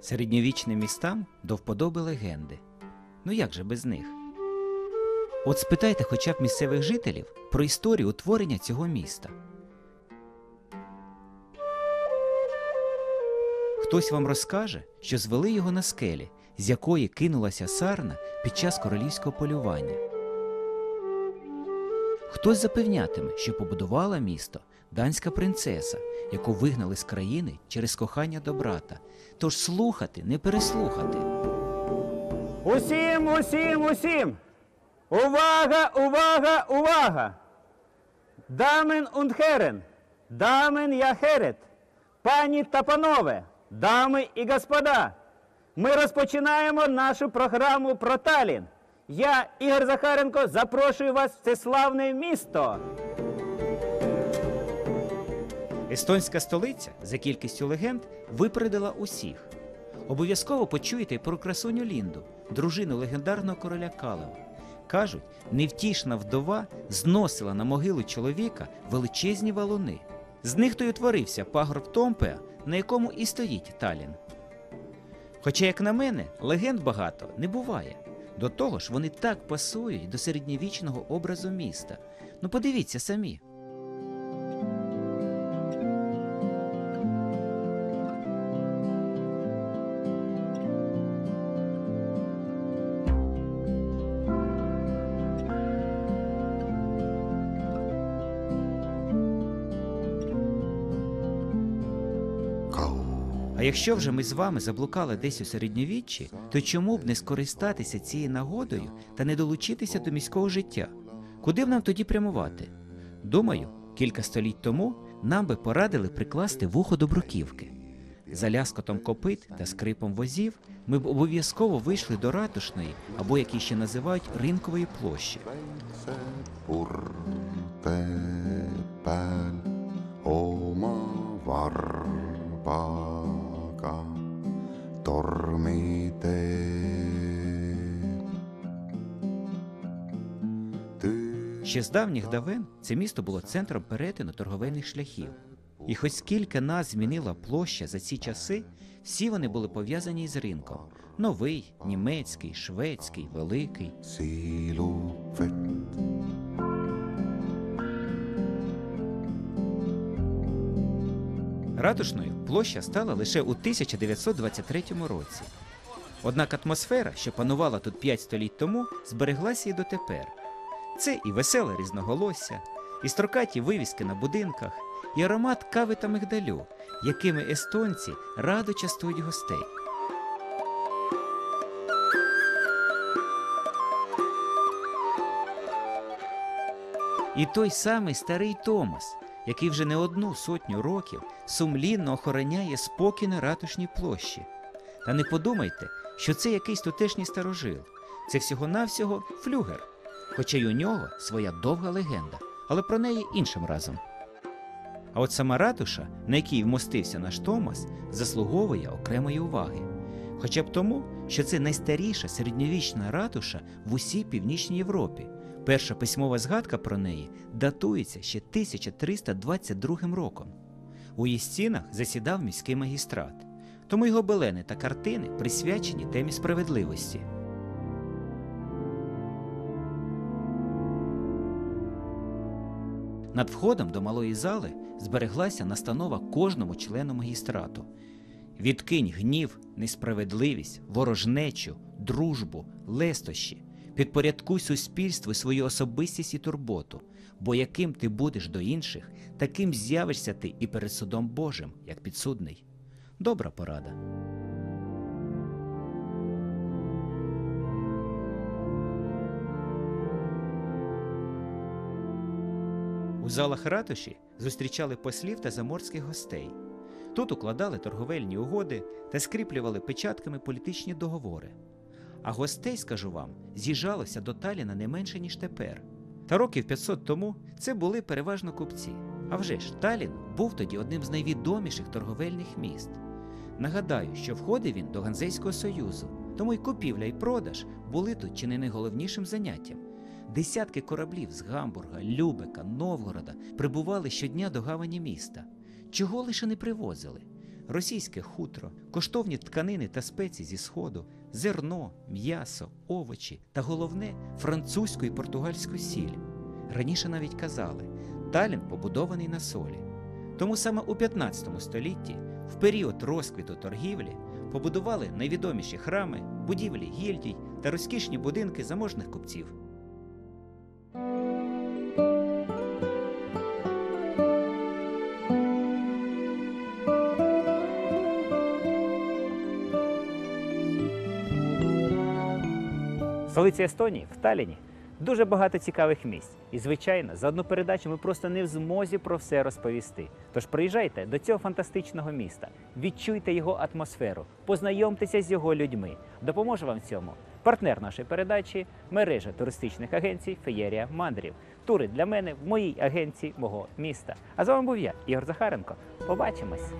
Середньовічним містам до вподоби легенди. Ну як же без них? От спитайте хоча б місцевих жителів про історію утворення цього міста. Хтось вам розкаже, що звели його на скелі, з якої кинулася сарна під час королівського полювання. Хтось запевнятиме, що побудувала місто данська принцеса, яку вигнали з країни через кохання до брата. Тож слухати, не переслухати. Усім, усім, усім! Увага, увага, увага! Дамен Herren, дамен я херет, пані та панове, дами і господа! Ми розпочинаємо нашу програму про Талін. Я, Ігор Захаренко, запрошую вас в це славне місто. Естонська столиця за кількістю легенд випередила усіх. Обов'язково почуєте про красуню Лінду, дружину легендарного короля Калева. Кажуть, невтішна вдова зносила на могилу чоловіка величезні валуни. З них то й утворився пагорб Томпеа, на якому і стоїть Талін. Хоча, як на мене, легенд багато не буває. До того ж, вони так пасують до середньовічного образу міста. Ну подивіться самі. А якщо вже ми з вами заблукали десь у середньовіччі, то чому б не скористатися цією нагодою та не долучитися до міського життя? Куди б нам тоді прямувати? Думаю, кілька століть тому нам би порадили прикласти вухо до бруківки. За ляскотом копит та скрипом возів ми б обов'язково вийшли до ратушної, або як її ще називають ринкової площі. varbaga tormi Ще з давніх давен це місто було центром перетину торговельних шляхів. І хоч скільки нас змінила площа за ці часи, всі вони були пов'язані із ринком: новий, німецький, шведський, великий. Ратушною площа стала лише у 1923 році. Однак атмосфера, що панувала тут 5 століть тому, збереглася і дотепер. Це і веселе різноголосся, і строкаті вивіски на будинках, і аромат кави та мигдалю, якими естонці радо частують гостей. І той самий старий Томас, який вже не одну сотню років сумлінно охороняє спокій на ратушній площі. Та не подумайте, що це якийсь тутешній старожил. Це всього-навсього флюгер. Хоча й у нього своя довга легенда, але про неї іншим разом. А от сама ратуша, на якій вмостився наш Томас, заслуговує окремої уваги. Хоча б тому, що це найстаріша середньовічна ратуша в усій північній Європі. Перша письмова згадка про неї датується ще 1322 роком. У її стінах засідав міський магістрат, тому й гобелени та картини присвячені темі справедливості. Над входом до малої зали збереглася настанова кожному члену магістрату. Відкинь гнів, несправедливість, ворожнечу, дружбу, лестощі. Підпорядкуй суспільству свою особистість і турботу, бо яким ти будеш до інших, таким з'явишся ти і перед судом Божим, як підсудний. Добра порада. У залах ратуші зустрічали послів та заморських гостей. Тут укладали торговельні угоди та скріплювали печатками політичні договори. А гостей, скажу вам, з'їжджалося до Таліна не менше, ніж тепер. Та років 500 тому це були переважно купці. А вже ж, Талін був тоді одним з найвідоміших торговельних міст. Нагадаю, що входив він до Ганзейського Союзу, тому й купівля і продаж були тут чи не найголовнішим заняттям. Десятки кораблів з Гамбурга, Любека, Новгорода прибували щодня до гавані міста. Чого лише не привозили? Російське хутро, коштовні тканини та спеції зі сходу, зерно, м'ясо, овочі та головне французьку і португальську сіль. Раніше навіть казали, Талін побудований на солі. Тому саме у 15 столітті, в період розквіту торгівлі, побудували найвідоміші храми, будівлі гільдій та розкішні будинки заможних купців. Столиці Естонії, в Талліні, дуже багато цікавих місць. І, звичайно, за одну передачу ми просто не в змозі про все розповісти. Тож приїжджайте до цього фантастичного міста, відчуйте його атмосферу, познайомтеся з його людьми. Допоможе вам в цьому партнер нашої передачі, мережа туристичних агенцій Феєрія Мандрів. Тури для мене в моїй агенції мого міста. А з вами був я, Ігор Захаренко. Побачимось!